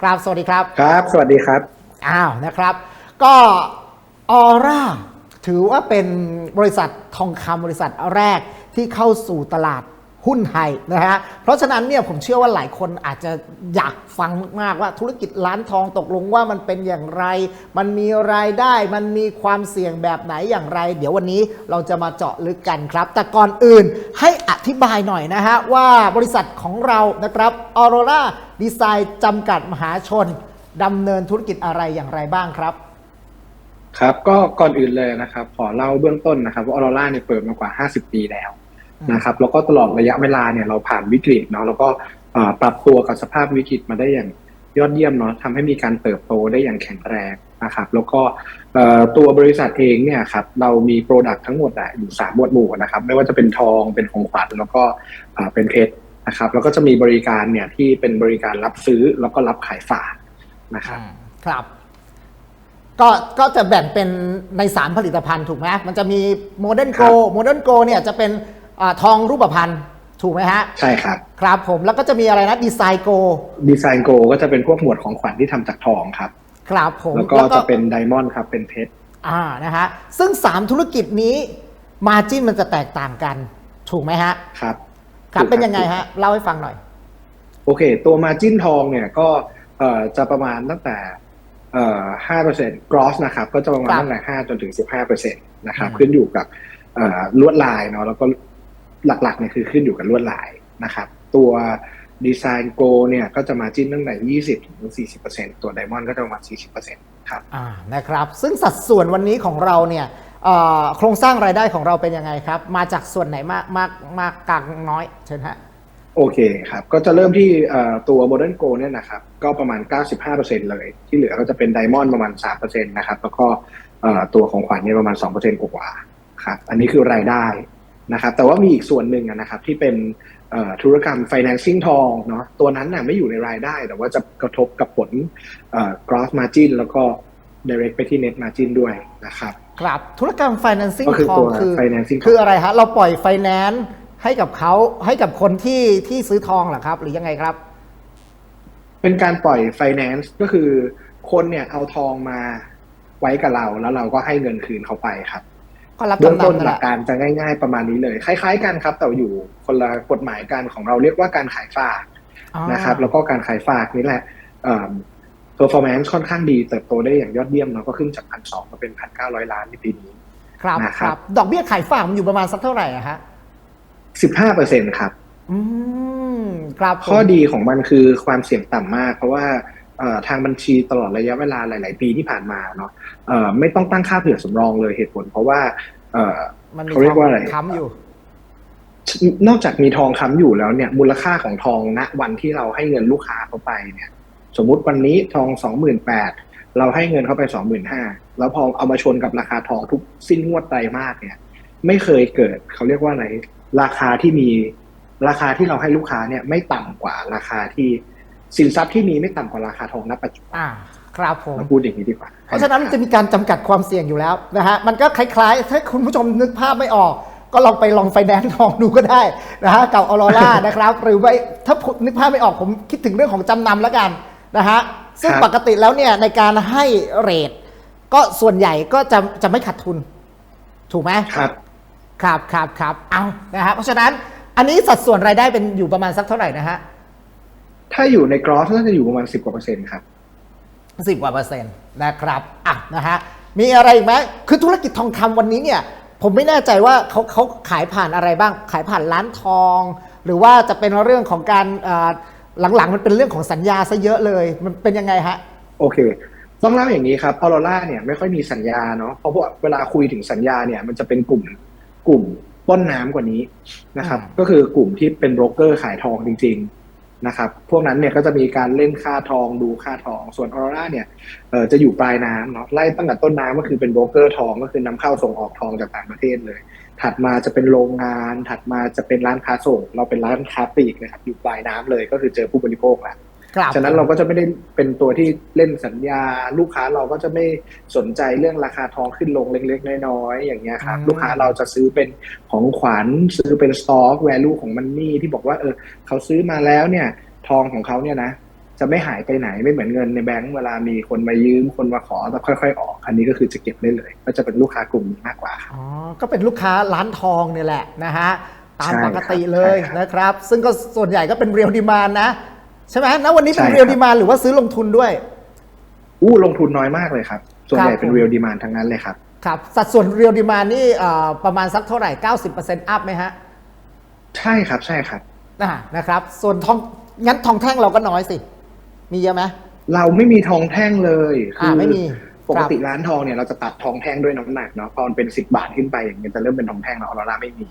ครับ สวัสดีครับ ครับ สวัสดีครับ อ้าวนะครับ ก็ออร่าถือว่าเป็นบริษัททองคำบริษัทแรกที่เข้าสู่ตลาด หุ้นไทยนะฮะ เพราะฉะนั้นเนี่ยผมเชื่อว่าหลายคนอาจจะอยากฟังมากๆว่าธุรกิจร้านทองตกลงว่ามันเป็นอย่างไร มันมีรายได้ มันมีความเสี่ยงแบบไหนอย่างไร เดี๋ยววันนี้เราจะมาเจาะลึกกันครับ แต่ก่อนอื่นให้อธิบายหน่อยนะฮะว่าบริษัทของเรานะครับออโรราดีไซน์จำกัดมหาชนดำเนินธุรกิจอะไรอย่างไรบ้างครับครับก็ก่อนอื่นเลยนะครับ ขอเล่าเบื้องต้นนะครับว่าออโรร่าเนี่ยเปิดมากว่า 50 ปีแล้ว นะครับแล้วก็ตลอดระยะเวลาเนี่ยเราผ่านวิกฤตเนาะแล้วก็เอ่อปรับตัวกับสภาพวิกฤตมาได้อย่างยอดเยี่ยมเนาะทำให้มีการเติบโตได้อย่างแข็งแรงนะครับแล้วก็เอ่อตัวบริษัทเองเนี่ยครับเรามีโปรดักต์ทั้งหมดอะอยู่สามหมวดหมู่นะครับไม่ว่าจะเป็นทองเป็นของขวัญแล้วก็เอ่อเป็นเพชรนะครับแล้วก็จะมีบริการเนี่ยที่เป็นบริการรับซื้อแล้วก็รับขายฝากนะครับครับก็ก็จะแบ่งเป็นในสามผลิตภัณฑ์ถูกไหมมันจะมีโมเดิร์นคโกรับโมเดิร์นโกเนี่ยจะเป็นอา ทองรูปพรรณถูกไหมฮะ ใช่ครับ ครับผมแล้วก็จะมีอะไรนะดีไซน์โกดีไซน์โกก็จะเป็นพวกหมวดของขวัญที่ทำจากทองครับ ครับผมแล้วก็จะเป็นไดมอนด์ครับเป็นเพชรอ่านะฮะซึ่ง 3 ธุรกิจนี้มาจิ้นมันจะแตกต่างกัน ถูกไหมฮะ ครับ ครับถูกเป็นยังไงฮะ เล่าให้ฟังหน่อย โอเค ตัวมาจิ้นทองเนี่ยก็เอ่อจะประมาณตั้งแต่เอ่อห้าเปอร์เซ็นต์ gross นะครับ ก็จะประมาณครับตั้งแต่ห้าจนถึงสิบห้าเปอร์เซ็นต์นะครับอืมขึ้นอยู่กับเอ่อลวดลายเนาะแล้วก็ หลักๆเนี่ยคือขึ้นอยู่กับลวดลายนะครับ ตัวดีไซน์โกเนี่ยก็จะมาจิ้นตั้งแต่ยี่สิบถึงสี่สิบเปอร์เซ็นต์ตัวไดมอนด์ก็จะประมาณสี่สิบเปอร์เซ็นต์ครับอ่านะครับ ซึ่งสัดส่วนวันนี้ของเราเนี่ยเอ่อโครงสร้างรายได้ของเราเป็นยังไงครับ มาจากส่วนไหนมากมากมากกลางน้อยเชิญฮะโอเคครับ ก็จะเริ่มที่เอ่อตัว Modern Go เนี่ยนะครับ ก็ประมาณ 95%เลย ที่เหลือก็จะเป็น Diamond ประมาณ 3%นะครับ แล้วก็เอ่อตัวของขวัญเนี่ยประมาณ 2%กว่าๆครับ อันนี้คือรายได้ นะครับแต่ว่ามีอีกส่วนหนึ่งอะนะครับที่เป็นเอ่อธุรกรรม financing ทองเนาะตัวนั้นน่ะไม่อยู่ในรายได้ แต่ว่าจะกระทบกับผลเอ่อ gross margin แล้วก็ direct ไปที่ net margin ด้วยนะครับครับธุรกรรม financing ก็คือทอตังวคือ financing คืออะไรฮะเราปล่อย finance ให้กับเขาให้กับคนที่ที่ซื้อทองเหรอครับ หรือยังไงครับ เป็นการปล่อย finance ก็คือคนเนี่ยเอาทองมาไว้กับเราแล้วเราก็ให้เงินคืนเขาไปครับ ก็รับเบื้องจำต้นนำนั่นหแหลักละการจะง่าย ๆ ประมาณนี้เลย คล้าย ๆ กันครับ แต่อยู่คนละกฎหมายกันของเราเรียกว่าการขายฝากอ่านะครับ แล้วก็การขายฝากนี่แหละเอ่อ performance ค่อนข้างดีเติบโตได้อย่างยอดเยี่ยมเนาะก็ขึ้นจากพันสองมาเป็นพันเก้าร้อยล้านในปีนี้ครับนะคครับรับ ดอกเบี้ยขายฝากมันอยู่ประมาณสักเท่าไหร่อะฮะสิบห้าเปอร์เซ็นครับ อืมครับผมข้อดีของมันคือความเสี่ยงต่ำมาก เพราะว่าเอ่อ ทางบัญชีตลอดระยะเวลาหลาย ๆ ปีที่ผ่านมาเนาะเอ่อไม่ต้องตั้งค่าเผื่อสำรองเลยเหตุผล เพราะว่าเอ่อมันมีเขาเรียกว่าอะไรค้ำอยู่ นอกจากมีทองค้ำอยู่แล้วเนี่ย มูลค่าของทองณวันที่เราให้เงินลูกค้าเขาไปเนี่ย สมมุติวันนี้ทองสองหมื่นแปดเราให้เงินเขาไปสองหมื่นห้าแล้วพอเอามาชนกับราคาทองทุกสิ้นงวดไตรมาสเนี่ย ไม่เคยเกิดเขาเรียกว่าอะไรราคาที่มีราคาที่เราให้ลูกค้าเนี่ย ไม่ต่ำกว่าราคาที่ สินทรัพย์ที่มีไม่ต่ำกว่าราคาทองณปัจจุบันอ่าครับผมเราพูดอย่างนี้ดีกว่า เพราะฉะนั้นมันจะมีการจำกัดความเสี่ยงอยู่แล้วนะฮะมันก็คล้ายๆ ถ้าคุณผู้ชมนึกภาพไม่ออก ก็ลองไปลองไฟแนนซ์ทองดูก็ได้นะฮะกับออโรล่านะครับ หรือไม่ถ้านึกภาพไม่ออกผมคิดถึงเรื่องของจำนำแล้วกันนะฮะซึ่งครับปกติแล้วเนี่ยในการให้เรทก็ส่วนใหญ่ก็จะจะไม่ขาดทุน ถูกไหมครับครับครับครับเอานะฮะเพราะฉะนั้นอันนี้สัดส่วนรายได้เป็นอยู่ประมาณสักเท่าไหร่นะฮะ ถ้าอยู่ในกรอสน่าจะอยู่ประมาณสิบกว่าเปอร์เซ็นต์ครับสิบกว่าเปอร์เซ็นต์นะครับอะนะฮะมีอะไรอีกไหมคือธุรกิจทองคำวันนี้เนี่ยผมไม่แน่ใจว่าเขาเขาขายผ่านอะไรบ้าง ขายผ่านร้านทอง หรือว่าจะเป็นเรื่องของการเอ่อหลังๆ มันเป็นเรื่องของสัญญาซะเยอะเลย มันเป็นยังไงฮะ โอเค ต้องเล่าอย่างนี้ครับออโรล่าเนี่ยไม่ค่อยมีสัญญาเนาะเพราะว่าเวลาคุยถึงสัญญาเนี่ยมันจะเป็นกลุ่มกลุ่มป้นน้ำกว่านี้นะครับอืมก็คือกลุ่มที่เป็นโบรกเกอร์ขายทองจริง ๆ นะครับพวกนั้นเนี่ยก็จะมีการเล่นค่าทองดูค่าทอง ส่วนออโรล่าเนี่ยจะอยู่ปลายน้ำเนาะไล่ตั้งแต่ต้นน้ำก็คือเป็นโบรกเกอร์ทองก็คือนำเข้าส่งออกทองจากต่างประเทศเลย ถัดมาจะเป็นโรงงาน ถัดมาจะเป็นร้านค้าส่ง เราเป็นร้านค้าปลีกนะครับอยู่ปลายน้ำเลยก็คือเจอผู้บริโภคแล้ว ฉะนั้นเราก็จะไม่ได้เป็นตัวที่เล่นสัญญา ลูกค้าเราก็จะไม่สนใจเรื่องราคาทองขึ้นลงเล็กๆน้อยๆอย่างเงี้ยครับลูกค้าเราจะซื้อเป็นของขวัญซื้อเป็นสต็อกแวลูของมันนี่ที่บอกว่าเออเขาซื้อมาแล้วเนี่ย ทองของเขาเนี่ยนะจะไม่หายไปไหนไม่เหมือนเงินในแบงก์เวลามีคนมายืมคนมาขอแล้วค่อย ๆ ออก อันนี้ก็คือจะเก็บได้เลย ก็จะเป็นลูกค้ากลุ่มนี้มากกว่าครับอ๋อก็เป็นลูกค้าร้านทองเนี่ยแหละนะฮะตามใช่ปกติครับเลยใช่ครับนะครับ ซึ่งก็ส่วนใหญ่ก็เป็นเรียลดีมานนะ ใช่ไหมนะวันนี้เป็นใช่ครับเรียลดีมานหรือว่าซื้อลงทุนด้วย อู้ลงทุนน้อยมากเลยครับ ส่วนใหญ่ครับเป็นผมเรียลดีมานทั้งนั้นเลยครับ ครับ สัดส่วนเรียลดีมานนี่เอ่อประมาณสักเท่าไหร่90%อัพไหมฮะ ใช่ครับใช่ครับอ่านะครับ ส่วนทองงั้นทองแท่งเราก็น้อยสิ มีเยอะไหมเราไม่มีทองแท่งเลยอ่าไม่มีปกติครับร้านทองเนี่ยเราจะตัดทองแท่งด้วยน้ำหนักเนาะพอมันเป็นสิบบาทขึ้นไปอย่างเงี้ยจะเริ่มเป็นทองแท่งแล้วออโรราไม่มี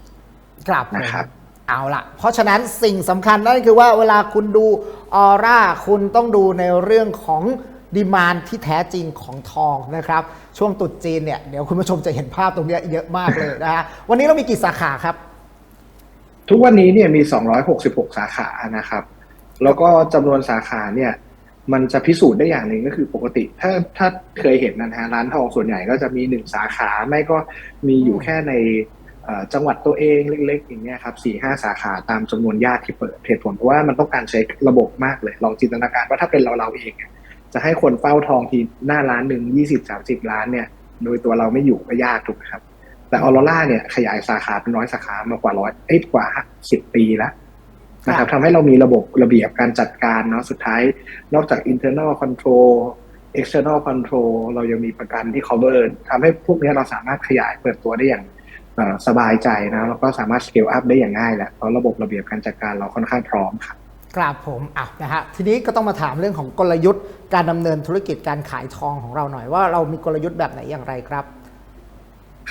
ครับนะครับ เอาล่ะเพราะฉะนั้นสิ่งสำคัญนั่นคือว่าเวลาคุณดูออร่าคุณต้องดูในเรื่องของดีมานที่แท้จริงของทองนะครับ ช่วงตรุษจีนเนี่ยเดี๋ยวคุณผู้ชมจะเห็นภาพตรงเนี้ยเยอะมากเลยนะฮะวันนี้เรามีกี่สาขาครับ ทุกวันนี้เนี่ยมี 266 สาขานะครับ แล้วก็จำนวนสาขาเนี่ยมันจะพิสูจน์ได้อย่างหนึ่งก็คือปกติ ถ้าถ้าเคยเห็นนะฮะร้านทองส่วนใหญ่ก็จะมีหนึ่งสาขาไม่ก็มีอยู่แค่ในเอ่อ จังหวัดตัวเองเล็กๆอย่างเงี้ยครับสี่ห้าสาขาตามจำนวนญาติที่เปิดเหตุผลเพราะว่ามันต้องการใช้ระบบมากเลย ลองจินตนาการว่าถ้าเป็นเราเราเองเนี่ยจะให้คนเฝ้าทองทีหน้าร้านหนึ่งยี่สิบสามสิบล้านเนี่ย โดยตัวเราไม่อยู่ก็ยากถูกไหมครับ แต่ออโรราเนี่ยขยายสาขาเป็นร้อยสาขามากว่าร้อยเอ้ยกว่าสิบปีแล้วนะครับทำให้เรามีระบบระเบียบการจัดการเนาะสุดท้าย นอกจาก internal control external control เรายังมีประกันที่ cover ทำให้พวกนี้เราสามารถขยายเปิดตัวได้อย่างเอ่อ สบายใจนะแล้วก็สามารถ scale up ได้อย่างง่ายแหละเพราะระบบระเบียบการจัดการเราค่อนข้างพร้อมครับครับผมอะนะฮะทีนี้ก็ต้องมาถามเรื่องของกลยุทธ์การดำเนินธุรกิจการขายทองของเราหน่อยว่าเรามีกลยุทธ์แบบไหนอย่างไรครับ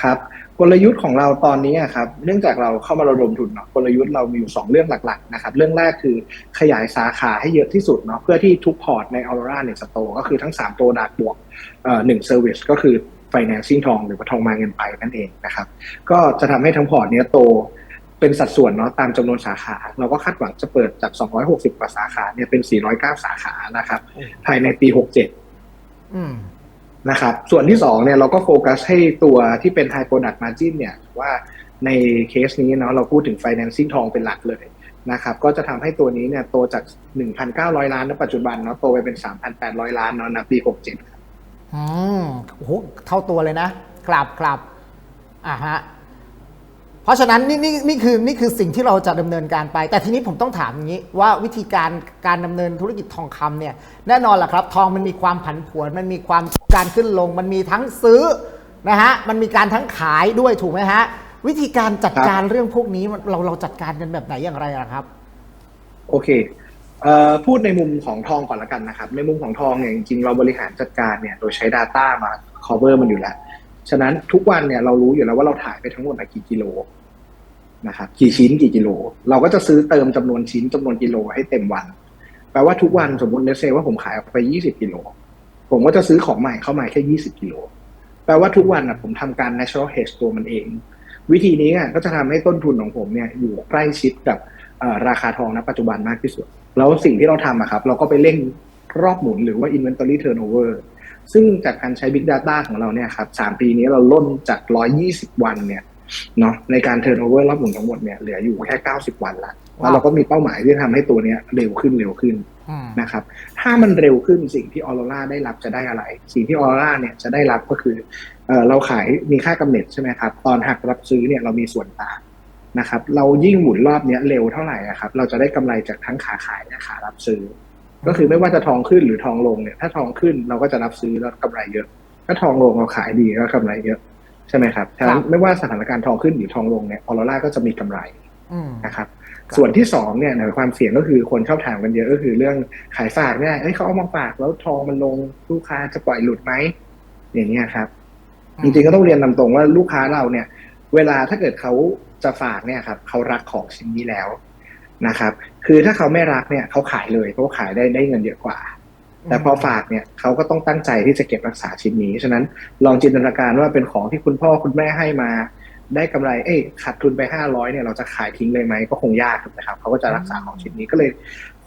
ครับกลยุทธ์ของเราตอนนี้อะครับเนื่องจากเราเข้ามาระดมทุนเนาะกลยุทธ์เรามีอยู่สองเรื่องหลักๆนะครับเรื่องแรกคือขยายสาขาให้เยอะที่สุดเนาะเพื่อที่ทุกพอร์ตใน Aurora เนี่ยสโตก็คือทั้ง3ตัวดาดบวกเอ่อหนึ่งเซอร์วิสก็คือ financing ทองหรือว่าทองมาเงินไปนั่นเองนะครับ ก็จะทำให้ทั้งพอร์ตเนี้ยโตเป็นสัดส่วนเนาะตามจำนวนสาขา เราก็คาดหวังจะเปิดจาก 260 กว่าสาขาเนี่ยเป็น 409 สาขานะครับ ภายในปี 67อืมนะครับ ส่วนที่สองเนี่ยเราก็โฟกัสให้ตัวที่เป็น high product margin เนี่ยว่าในเคสนี้เนาะเราพูดถึง financing ทองเป็นหลักเลยนะครับ ก็จะทำให้ตัวนี้เนี่ยโตจาก 1,900 ล้านณปัจจุบันเนาะโตไปเป็น 3,800 ล้านเนาะณปี 67ครับ อืมโอ้โหเท่าตัวเลยนะกลับกลับอ่าฮะเพราะฉะนั้นนี่นี่นี่คือนี่คือสิ่งที่เราจะดำเนินการไป แต่ทีนี้ผมต้องถามอย่างนี้ ว่าวิธีการการดำเนินธุรกิจทองคำเนี่ยแน่นอนแหละครับ ทองมันมีความผันผวน มันมีความการขึ้นลง มันมีทั้งซื้อนะฮะมันมีการทั้งขายด้วยถูกไหมฮะวิธีการจัดการเรื่องพวกนี้เราเราจัดการกันแบบไหนอย่างไรอะครับ โอเค พูดในมุมของทองก่อนละกันนะครับ ในมุมของทองเนี่ยจริงเราบริหารจัดการเนี่ยโดยใช้ Data มา cover มันอยู่แล้ว ฉะนั้นทุกวันเนี่ยเรารู้อยู่แล้วว่าเราถ่ายไปทั้งหมดกี่กิโลนะครับกี่ชิ้นกี่กิโล เราก็จะซื้อเติมจำนวนชิ้นจำนวนกิโลให้เต็มวัน แปลว่าทุกวันสมมติเลเซว่าผมขายออกไป20กิโล ผมก็จะซื้อของใหม่เข้ามาแค่20กิโล แปลว่าทุกวันนะผมทำการ natural hedge ตัวมันเอง วิธีนี้อะก็จะทำให้ต้นทุนของผมเนี่ยอยู่ใกล้ชิดกับ ราคาทองณปัจจุบันมากที่สุด แล้วสิ่งที่เราทำอะครับ เราก็ไปเร่งรอบหมุนหรือว่า inventory turnover ซึ่งจากการใช้ Big Data ของเราเนี่ยครับสามปีนี้เราล่นจาก 120 วันเนี่ยเนาะในการ turnover รอบหมุนทั้งหมดเนี่ยเหลืออยู่แค่ 90 วันละแล้วเราก็มีเป้าหมายที่จะทำให้ตัวเนี้ยเร็วขึ้นเร็วขึ้นอืมนะครับ ถ้ามันเร็วขึ้นสิ่งที่ออโรราได้รับจะได้อะไร สิ่งที่ออโรราเนี่ยจะได้รับก็คือเออเราขายมีค่ากำเนิดใช่ไหมครับ ตอนหักรับซื้อเนี่ยเรามีส่วนต่าง นะครับเรายิ่งหมุนรอบเนี้ยเร็วเท่าไหร่อะครับ เราจะได้กำไรจากทั้งขาขายและขารับซื้อ ก็คือไม่ว่าจะทองขึ้นหรือทองลงเนี่ย ถ้าทองขึ้นเราก็จะรับซื้อแล้วกำไรเยอะ ถ้าทองลงเราขายดีก็กำไรเยอะใช่ไหมครับฉะนั้นไม่ว่าสถานการณ์ทองขึ้นหรือทองลงเนี่ยออโรราก็จะมีกำไรอืมนะครับครับ ส่วนที่สองเนี่ยในความเสี่ยงก็คือคนชอบถามกันเยอะก็คือเรื่องขายฝากเนี่ยเอ้ยเขาเอามาฝากแล้วทองมันลงลูกค้าจะปล่อยหลุดไหมอย่างเงี้ยครับจริงๆก็ต้องเรียนนำตรงว่าลูกค้าเราเนี่ย เวลาถ้าเกิดเขา จะฝากเนี่ยครับเขารักของชิ้นนี้แล้วนะครับ คือถ้าเขาไม่รักเนี่ยเขาขายเลยเพราะขายได้ได้เงินเยอะกว่า แต่พอฝากเนี่ยเขาก็ต้องตั้งใจที่จะเก็บรักษาชิ้นนี้ ฉะนั้นลองจินตนาการว่าเป็นของที่คุณพ่อคุณแม่ให้มา ได้กำไร เอ้ยขาดทุนไปห้าร้อยเนี่ยเราจะขายทิ้งเลยไหมก็คงยากถูกไหมครับเขาก็จะรักษาของชิ้นนี้ก็เลย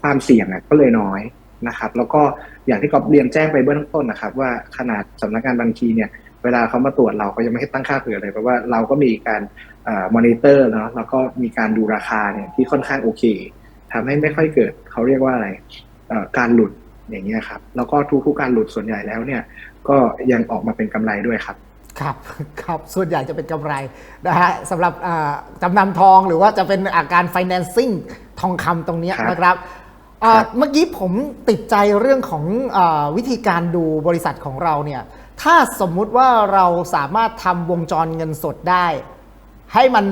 ความเสี่ยงอะก็เลยน้อยนะครับ แล้วก็อย่างที่กอบเรียนแจ้งไปเบื้องต้นนะครับ ว่าขนาดสำนักงานบัญชีเนี่ย เวลาเขามาตรวจเราเขายังไม่ให้ตั้งค่าเผื่อเลยเพราะว่าเราก็มีการมอนิเตอร์เนาะแล้วก็มีการดูราคาเนี่ยที่ค่อนข้างโอเคทำให้ไม่ค่อยเกิดเขาเรียกว่าอะไรเอ่อการหลุดอย่างเงี้ยครับแล้วก็ทุกๆการหลุดส่วนใหญ่แล้วเนี่ยก็ยังออกมาเป็นกำไรด้วยครับครับครับส่วนใหญ่จะเป็นกำไรนะฮะสำหรับอ่าจำนำทองหรือว่าจะเป็นอาการ financing ทองคำตรงเนี้ยครับนะครับอ่าครับเมื่อกี้ผมติดใจเรื่องของอาวิธีการดูบริษัทของเราเนี่ย ถ้าสมมุติว่าเราสามารถทำวงจรเงินสดได้ ให้มัน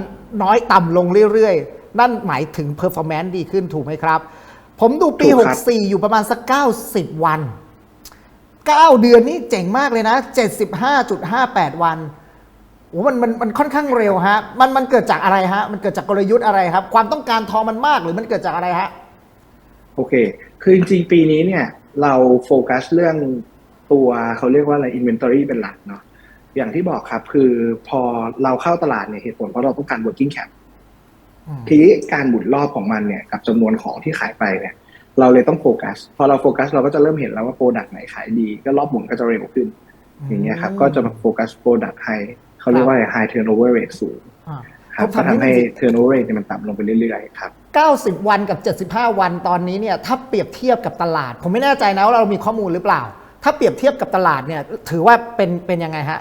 น้อยต่ำลงเรื่อยๆ นั่นหมายถึง performance ดีขึ้นถูกไหมครับ ผมดูปีถูกครับ64 อยู่ประมาณสัก 90 วัน 9 เดือนนี่เจ๋งมากเลยนะ 75.58 วันโอ้มันมันมันค่อนข้างเร็วฮะ มันมันเกิดจากอะไรฮะ มันเกิดจากกลยุทธ์อะไรครับ ความต้องการทองมันมากหรือมันเกิดจากอะไรฮะ โอเค คือจริงๆ ปีนี้เนี่ย เราโฟกัสเรื่อง ตัวเขาเรียกว่าอะไร inventory เป็นหลักเนาะอย่างที่บอกครับคือพอเราเข้าตลาดเนี่ยเหตุผลเพราะเราต้องการ working cap อืมทีนี้การหมุนรอบของมันเนี่ยกับจำนวนของที่ขายไปเนี่ย เราเลยต้องโฟกัส พอเราโฟกัสเราก็จะเริ่มเห็นแล้วว่าโปรดักต์ไหนขายดี ก็รอบหมุนก็จะเร็วขึ้น อย่างเงี้ยครับ ก็จะมาโฟกัสโปรดักต์ไฮเขาเรียกว่าอะไร high turnover rate สูงอ่าครับผมก็ถามนิดทำให้นึง turnover rate เนี่ยมันต่ำลงไปเรื่อยๆครับ90 วันกับ 75 วันตอนนี้เนี่ยถ้าเปรียบเทียบกับตลาด ผมไม่แน่ใจนะว่าเรามีข้อมูลหรือเปล่า ถ้าเปรียบเทียบกับตลาดเนี่ย ถือว่าเป็นเป็นยังไงฮะ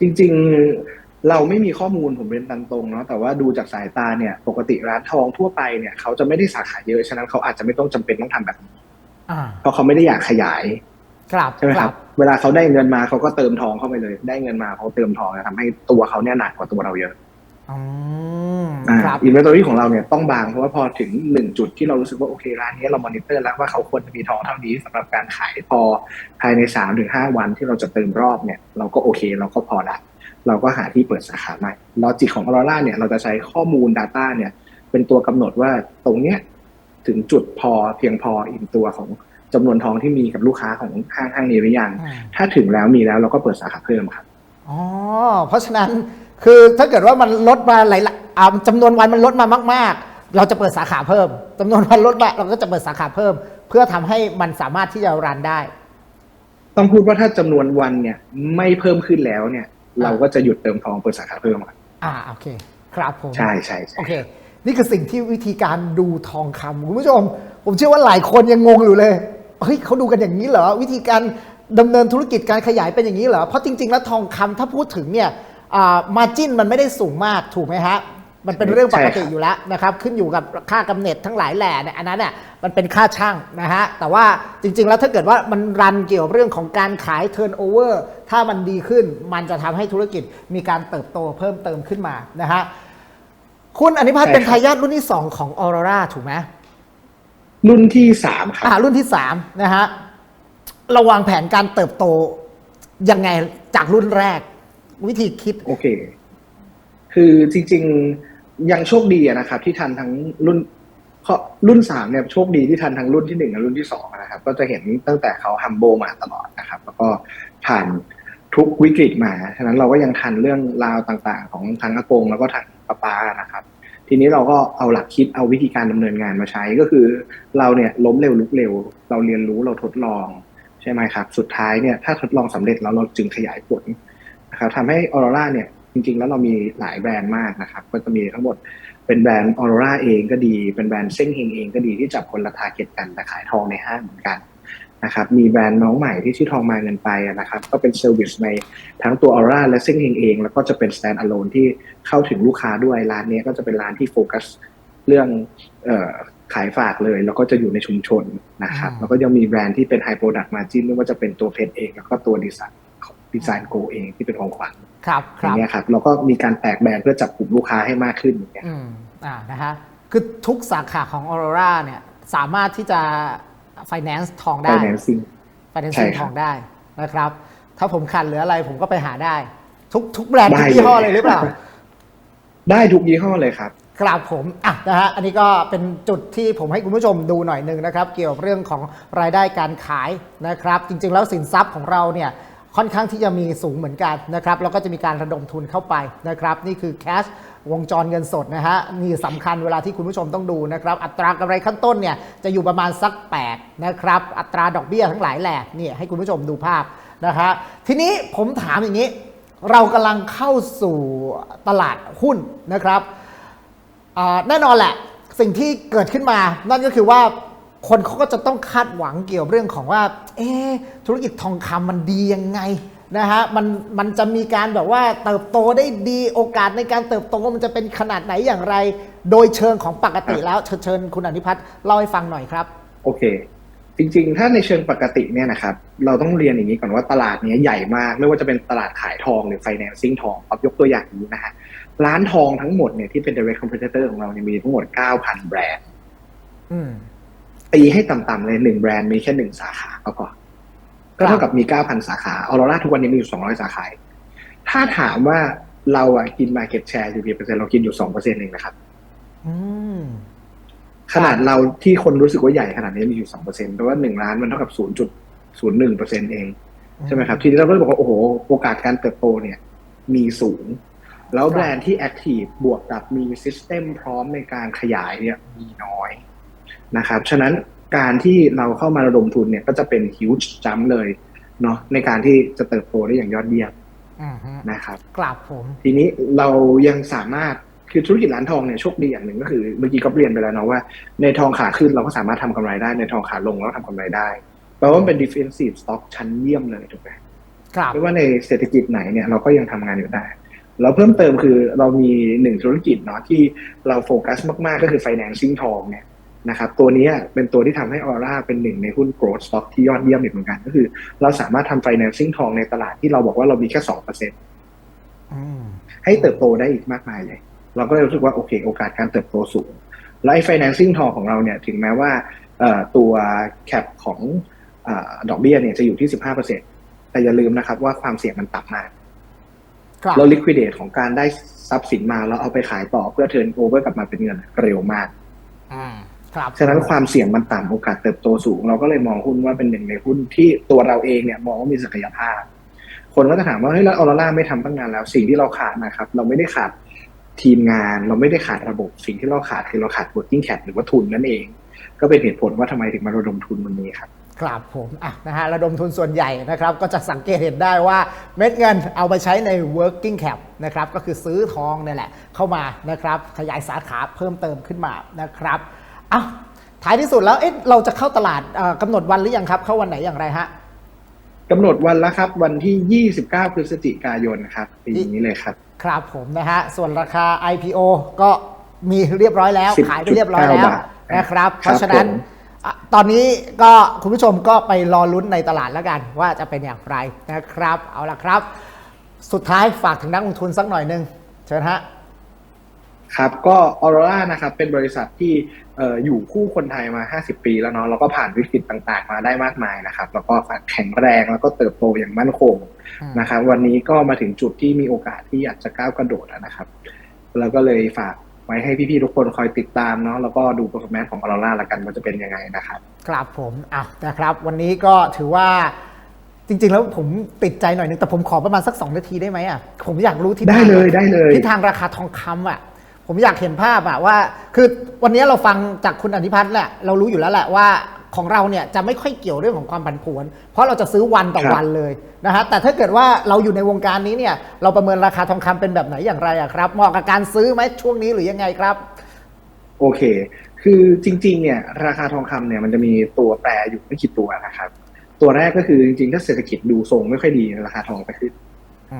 จริงๆเราไม่มีข้อมูลผมเรียนตามตรงเนาะแต่ว่าดูจากสายตาเนี่ย ปกติร้านทองทั่วไปเนี่ยเขาจะไม่ได้สาขาเยอะฉะนั้นเขาอาจจะไม่ต้องจำเป็นต้องทำแบบนี้อ่าเพราะเขาไม่ได้อยากขยายครับใช่ไหมครับ เวลาเขาได้เงินมาเขาก็เติมทองเข้าไปเลย ได้เงินมาเขาเติมทองจะทำให้ตัวเขาเนี่ยหนักกว่าตัวเราเยอะ อืมอ่าครับอินเวนทอรี่ของเราเนี่ยต้องบาง เพราะว่าพอถึงหนึ่งจุดที่เรารู้สึกว่าโอเคร้านนี้เรามอนิเตอร์แล้วว่าเขาควรจะมีทองเท่านี้สำหรับการขายพอภายในสามถึงห้าวันที่เราจะเติมรอบเนี่ย เราก็โอเคเราก็พอละเราก็หาที่เปิดสาขาใหม่ลอจิกของออร่าเนี่ยเราจะใช้ข้อมูล Data เนี่ย เป็นตัวกำหนดว่าตรงเนี้ยถึงจุดพอเพียงพออินตัวของจำนวนทองที่มีกับลูกค้าของห้างห้างนี้หรือยังอืมถ้าถึงแล้วมีแล้วเราก็เปิดสาขาเพิ่มครับอ๋อเพราะฉะนั้น คือถ้าเกิดว่ามันลดมาหลายๆอ่าจำนวนวันมันลดมามาก ๆ เราจะเปิดสาขาเพิ่มจำนวนวันลดมาเราก็จะเปิดสาขาเพิ่ม เพื่อทำให้มันสามารถที่จะรันได้ ต้องพูดว่าถ้าจำนวนวันเนี่ยไม่เพิ่มขึ้นแล้วเนี่ย เราก็จะหยุดเติมทองเปิดสาขาเพิ่มครับอ่าโอเค ครับผมใช่ใช่ใช่โอเค นี่คือสิ่งที่วิธีการดูทองคำคุณผู้ชม ผมเชื่อว่าหลายคนยังงงอยู่เลยเฮ้ยเขาดูกันอย่างนี้เหรอวิธีการดำเนินธุรกิจการขยายเป็นอย่างนี้เหรอ เพราะจริง ๆ แล้วทองคำถ้าพูดถึงเนี่ย มาจิ้นมันไม่ได้สูงมากถูกไหมฮะมันเป็นเรื่องปกติอยู่แล้วนะครับขึ้นอยู่กับค่ากำเนิดทั้งหลายแหล่เนี่ยอันนั้นเนี่ยมันเป็นค่าช่างนะฮะแต่ว่าจริง ๆ แล้วถ้าเกิดว่ามันรันเกี่ยวกับเรื่องของการขายเทิร์นโอเวอร์ถ้ามันดีขึ้นมันจะทำให้ธุรกิจมีการเติบโตเพิ่มเติมขึ้นมานะฮะคุณอนิพัฒน์เป็นทายาทรุ่นที่ 2 ของออโรราถูกไหมรุ่นที่สามครับอ่ารุ่นที่3นะฮะเราวางแผนการเติบโตยังไงจากรุ่นแรก วิธีคิด โอเค คือจริง ๆ ยังโชคดีนะครับ ที่ทันทั้งรุ่นเพราะรุ่นสามเนี่ยโชคดีที่ทันทั้งรุ่นที่หนึ่งกับรุ่นที่สองนะครับ ก็จะเห็นตั้งแต่เขาฮัมโบมาตลอดนะครับ แล้วก็ผ่านทุกวิกฤตมา ฉะนั้นเราก็ยังทันเรื่องราวต่างๆ ของทางอากงแล้วก็ทางป้าป้านะครับ ทีนี้เราก็เอาหลักคิดเอาวิธีการดำเนินงานมาใช้ก็คือ เราเนี่ยล้มเร็วลุกเร็ว เราเรียนรู้เราทดลองใช่ไหมครับ สุดท้ายเนี่ยถ้าทดลองสำเร็จแล้วเราจึงขยายผล นะครับทำให้ออโรราเนี่ยจริงๆ แล้วเรามีหลายแบรนด์มากนะครับ ก็จะมีทั้งหมดเป็นแบรนด์ออโรราเองก็ดี เป็นแบรนด์เซ้งเฮงเองก็ดีที่จับคนละทาร์เก็ตกันแต่ขายทองในห้างเหมือนกันนะครับมีแบรนด์น้องใหม่ที่ชื่อทองมาเงินไปอะนะครับก็เป็นเซอร์วิสในทั้งตัวออโรราและเซ้งเฮงเอง แล้วก็จะเป็น stand alone ที่เข้าถึงลูกค้าด้วยร้านเนี้ยก็จะเป็นร้านที่โฟกัสเรื่องเอ่อขายฝากเลย แล้วก็จะอยู่ในชุมชนนะครับอ่าแล้วก็ยังมีแบรนด์ที่เป็นไฮโปรดักต์มาจินไม่ว่าจะเป็นตัวเพชรเองแล้วก็ตัวดีไซน์ของ ดีไซน์โกเองที่เป็นของขวัญครับคอรับย่างเงี้ยครับแล้วก็มีการแตกแบรนด์เพื่อจับกลุ่มลูกค้าให้มากขึ้นอย่างเงี้ยอืมอ่านะฮะคือทุกสาขาของออโรราเนี่ยสามารถที่จะ finance ทองได้ financing ใช่ financing ครับทองได้นะครับ ถ้าผมขาดเหลืออะไรผมก็ไปหาได้ ทุกทุกแบรนด์ได้ทุกยี่ห้อเลยเลยหรือเปล่า ได้ทุกยี่ห้อเลยครับครับผมอะนะฮะอันนี้ก็เป็นจุดที่ผมให้คุณผู้ชมดูหน่อยหนึ่งนะครับ เกี่ยวกับเรื่องของรายได้การขายนะครับ จริง ๆ แล้วสินทรัพย์ของเราเนี่ย ค่อนข้างที่จะมีสูงเหมือนกันนะครับแล้วก็จะมีการระดมทุนเข้าไปนะครับนี่คือแคชวงจรเงินสดนะฮะนี่สำคัญเวลาที่คุณผู้ชมต้องดูนะครับอัตรากำไรขั้นต้นเนี่ยจะอยู่ประมาณสัก8นะครับอัตราดอกเบี้ยทั้งหลายแหล่นี่ให้คุณผู้ชมดูภาพนะฮะทีนี้ผมถามอย่างนี้ เรากำลังเข้าสู่ตลาดหุ้นนะครับแน่นอนแหละสิ่งที่เกิดขึ้นมานั่นก็คือว่า คนเขาก็จะต้องคาดหวังเกี่ยวเรื่องของว่า เอ๊ะธุรกิจทองคำมันดียังไงนะฮะมันมันจะมีการแบบว่าเติบโตได้ดีโอกาสในการเติบโตมันจะเป็นขนาดไหนอย่างไร โดยเชิงของปกติแล้วเชิญเชิญคุณอนิพัฒน์เล่าให้ฟังหน่อยครับ โอเค จริงๆ ถ้าในเชิงปกติเนี่ยนะครับเราต้องเรียนอย่างนี้ก่อนว่าตลาดเนี้ยใหญ่มาก ไม่ว่าจะเป็นตลาดขายทองหรือ financing ทองเอายกตัวอย่างนี้นะฮะร้านทองทั้งหมดเนี่ยที่เป็น direct competitor ของเราเนี่ยมีทั้งหมด 9,000 แบรนด์อืม ตีให้ต่ำๆเลยหนึ่งแบรนด์มีแค่หนึ่งสาขาก็พอก็เท่ากับมี9,000สาขาออโรราทุกวันนี้มีอยู่200สาขา ถ้าถามว่าเราอะกิน market share อยู่กี่เปอร์เซ็นต์เรากินอยู่2%เองนะครับอืมขนาดเราที่คนรู้สึกว่าใหญ่ขนาดนี้มีอยู่สองเปอร์เซ็นต์แปลว่าหนึ่งล้านมันเท่ากับศูนย์จุดศูนย์หนึ่งเปอร์เซ็นต์เองใช่ไหมครับทีนี้เราก็เลยบอกว่าโอ้โหโอกาสการเติบโตเนี่ย มีสูง แล้วแบรนด์ที่แอคทีฟบวกกับมีซิสเต็มพร้อมในการขยายเนี่ยมีน้อย นะครับ ฉะนั้นการที่เราเข้ามาระดมทุนเนี่ยก็จะเป็น huge jump เลยเนาะในการที่จะเติบโตได้อย่างยอดเยี่ยมอืมฮึนะครับกราบผม ทีนี้เรายังสามารถคือธุรกิจร้านทองเนี่ยโชคดีอย่างหนึ่งก็คือเมื่อกี้ก็เรียนไปแล้วเนาะว่า ในทองขาขึ้นเราก็สามารถทำกำไรได้ในทองขาลงเราก็ทำกำไรได้แปลว่ามันเป็น defensive stock ชั้นเยี่ยมเลยถูกไหมกราบไม่ว่าในเศรษฐกิจไหนเนี่ยเราก็ยังทำงานอยู่ได้ เราเพิ่มเติมคือเรามีหนึ่งธุรกิจเนาะที่เราโฟกัสมาก ๆ ก็คือ financing ทองเนี่ย นะครับตัวเนี้ยเป็นตัวที่ทำให้ออร่าเป็นหนึ่งในหุ้น growth stock ที่ยอดเยี่ยมอีกเหมือนกัน ก็คือ เราสามารถทำ financing ทองในตลาดที่เราบอกว่าเรามีแค่สองเปอร์เซ็นอืมให้เติบโตได้อีกมากมายเลย เราก็เลยรู้สึกว่าโอเค โอกาสการเติบโตสูง และไอ้ financing ทองของเราเนี่ยถึงแม้ว่าเอ่อตัวแคปของเออดอกเบี้ยเนี่ยจะอยู่ที่15%แต่อย่าลืมนะครับว่าความเสี่ยงมันต่ำมากกราบแล้ว liquidate ของการได้ทรัพย์สินมาแล้วเอาไปขายต่อเพื่อ turn over กลับมาเป็นเงินเร็วมากอืมครับ ฉะนั้นความเสี่ยงมันต่ำโอกาสเติบโตสูง เราก็เลยมองหุ้นว่าเป็นหนึ่งในหุ้นที่ตัวเราเองเนี่ยมองว่ามีศักยภาพ คนก็จะถามว่าเฮ้ยแล้วออร่าไม่ทำตั้งนานแล้ว สิ่งที่เราขาดนะครับ เราไม่ได้ขาดทีมงานเราไม่ได้ขาดระบบสิ่งที่เราขาดคือเราขาด working cap หรือว่าทุนนั่นเอง ก็เป็นเหตุผลว่าทำไมถึงมาระดมทุนวันนี้ครับครับผมอะนะฮะระดมทุนส่วนใหญ่นะครับ ก็จะสังเกตเห็นได้ว่าเม็ดเงินเอาไปใช้ใน working cap นะครับก็คือซื้อทองเนี่ยแหละ เข้ามานะครับขยายสาขาเพิ่มเติมขึ้นมานะครับ อะท้ายที่สุดแล้วเอ๊ะเราจะเข้าตลาดเอ่อกำหนดวันหรือยังครับ เข้าวันไหนอย่างไรฮะกำหนดวันแล้วครับ วันที่ 29 พฤศจิกายนครับปีนี้เลยครับ ครับผมนะฮะ ส่วนราคา IPO ก็มีเรียบร้อยแล้ว10.9ขายไปเรียบร้อยแล้วบาทนะครับครับ เพราะฉะนั้นผมอะตอนนี้ก็คุณผู้ชมก็ไปรอลุ้นในตลาดแล้วกัน ว่าจะเป็นอย่างไรนะครับ เอาละครับ สุดท้ายฝากถึงนักลงทุนสักหน่อยหนึ่งเชิญฮะ ครับก็ออโรรานะครับเป็นบริษัทที่เอ่ออยู่คู่คนไทยมา 50 ปีแล้วเนาะแล้วก็ผ่านวิกฤตต่างๆ มาได้มากมายนะครับ แล้วก็แข็งแรงแล้วก็เติบโตอย่างมั่นคงอืมนะครับ วันนี้ก็มาถึงจุดที่มีโอกาสที่อยากจะก้าวกระโดดแล้วนะครับแล้วก็เลยฝากไว้ให้พี่ๆทุกคนคอยติดตามเนาะแล้วก็ดู performance ของออโรราละกันว่าจะเป็นยังไงนะครับครับผมอะนะครับ วันนี้ก็ถือว่าจริง ๆ แล้วผมติดใจหน่อยนึงแต่ผมขอประมาณสัก 2 นาทีได้ไหมอะผมอยากรู้ที่ได้เลยได้เลยทิศทางราคาทองคำอะ ผมอยากเห็นภาพอะว่า คือวันนี้เราฟังจากคุณอธิพัฒน์แหละ เรารู้อยู่แล้วแหละว่าของเราเนี่ยจะไม่ค่อยเกี่ยวเรื่องของความผันผวน เพราะเราจะซื้อวันต่อครับวันเลยนะฮะแต่ถ้าเกิดว่าเราอยู่ในวงการนี้เนี่ย เราประเมินราคาทองคำเป็นแบบไหนอย่างไรอะครับเหมาะกับการซื้อไหมช่วงนี้หรือยังไงครับ โอเค คือจริง ๆ เนี่ยราคาทองคำเนี่ยมันจะมีตัวแปรอยู่ไม่กี่ตัวนะครับ ตัวแรกก็คือจริงๆถ้าเศรษฐกิจดูทรงไม่ค่อยดีราคาทองจะขึ้น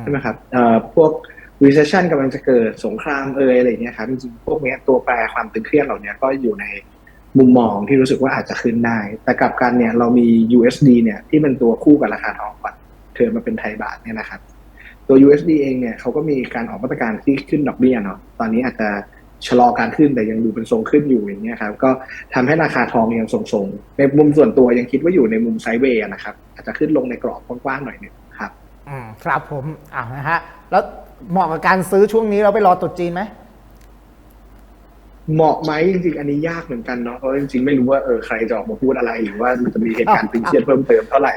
ใช่ไหมครับเอ่อพวก recession กำลังจะเกิดสงครามเอยอะไรเงี้ยครับจริงๆพวกเนี้ยตัวแปรความตึงเครียดเหล่านี้ก็อยู่ในมุมมองที่รู้สึกว่าอาจจะขึ้นได้ แต่กลับกันเนี่ยเรามี USD เนี่ยที่เป็นตัวคู่กับราคาทองก่อนเทิร์นมาเป็นไทยบาทเนี่ยนะครับ ตัว USD เองเนี่ยเขาก็มีการออกมาตรการที่ขึ้นดอกเบี้ยเนาะตอนนี้อาจจะชะลอการขึ้นแต่ยังดูเป็นทรงขึ้นอยู่อย่างเงี้ยครับก็ทำให้ราคาทองยังทรงๆในมุมส่วนตัวยังคิดว่าอยู่ในมุมไซด์เวย์นะครับอาจจะขึ้นลงในกรอบกว้างๆหน่อยนึงครับ อืมครับผมอ่านะฮะแล้ว เหมาะกับการซื้อช่วงนี้เราไปรอตรุษจีนไหมเหมาะไหมจริงๆอันนี้ยากเหมือนกันเนาะเพราะจริงๆไม่รู้ว่าเออใครจะออกมาพูดอะไรหรือว่ามันจะมีเหตุการณ์ตึงเครียดเพิ่มเติมเท่าไหร่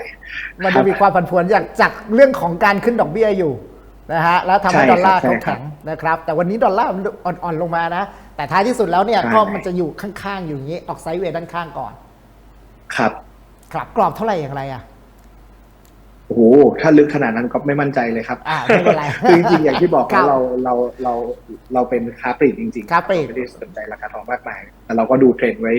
มันจะมีความผันผวนจากจากเรื่องของการขึ้นดอกเบี้ยอยู่นะฮะแล้วทำให้ใช่ดอลลาร์ครับเขาแข็งนะครับ แต่วันนี้ดอลลาร์มันอ่อนๆลงมานะ แต่ท้ายที่สุดแล้วเนี่ยใช่ก็มันจะอยู่ข้างๆอยู่อย่างนี้ออกไซด์เวย์ด้านข้างก่อน ครับ ครับกรอบเท่าไหร่อย่างไรอะ โอ้โหถ้าลึกขนาดนั้นก็ไม่มั่นใจเลยครับอ่าไม่เป็นไรคือจริงๆอย่างที่บอกครัว่าบเราเราเราเราเป็นค้าปลีกจริงๆค้าปลีกไม่ได้สนใจราคาทองมากมายแต่เราก็ดูเทรนด์ไว้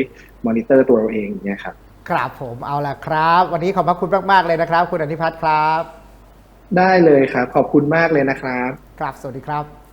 มอนิเตอร์ตัวเราเองอย่างเนี่ยครับครับผมเอาละครับ วันนี้ขอบพระคุณมากๆเลยนะครับ คุณอนิพัฒน์ครับ ได้เลยครับ ขอบคุณมากเลยนะครับ ครับสวัสดีครับ